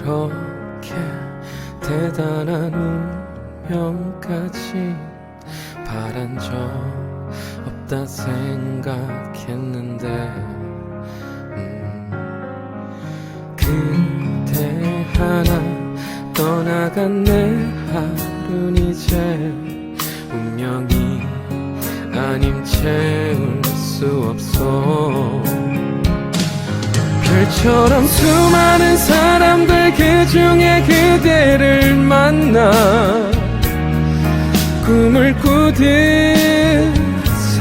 그렇게 대단한 운명까지 바란 적 없다 생각했는데 음, 하나 떠나간 내 하루는 이제 운명이 아님 채울 수 없어. 별처럼 수많은 사람들 그 중에 그대를 만나 꿈을 꾸듯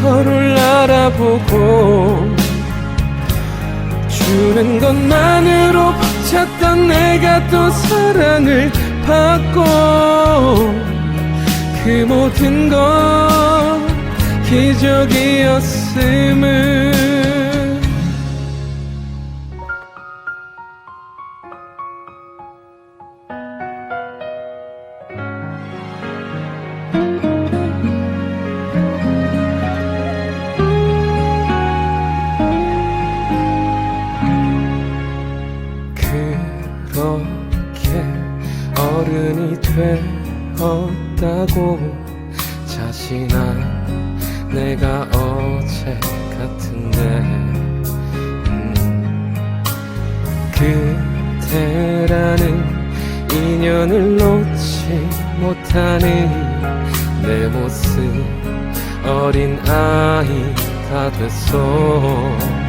서로를 알아보고 주는 것만으로 벅찼던 내가 또 사랑을 받고 그 모든 건 기적이었음을 그렇게 어른이 되었다고 자신아 내가 어제 같은데. 음, 그대라는 인연을 놓지 못하는 내 모습 어린 아이가 됐어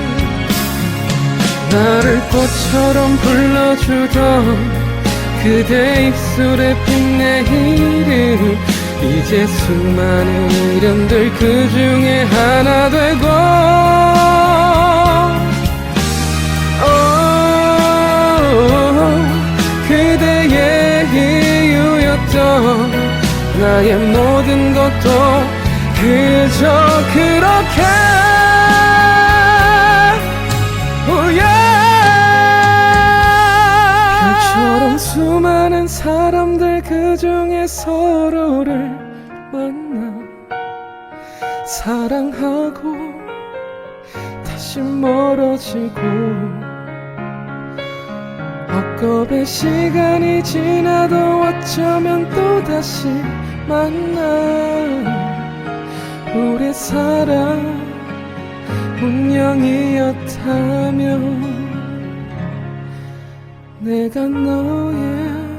나를 꽃처럼 불러주던 그대 입술에 핀 내 이름. 이제 수많은 이름들 그 중에 하나 되고. 오, 그대의 이유였던 나의 모든 것도 그저 그렇게 많은 사람들 그 중에 서로를 만나 사랑하고 다시 멀어지고 헛겁의 시간이 지나도 어쩌면 또 다시 만나 우리 사랑 운명이었다면 내가 너의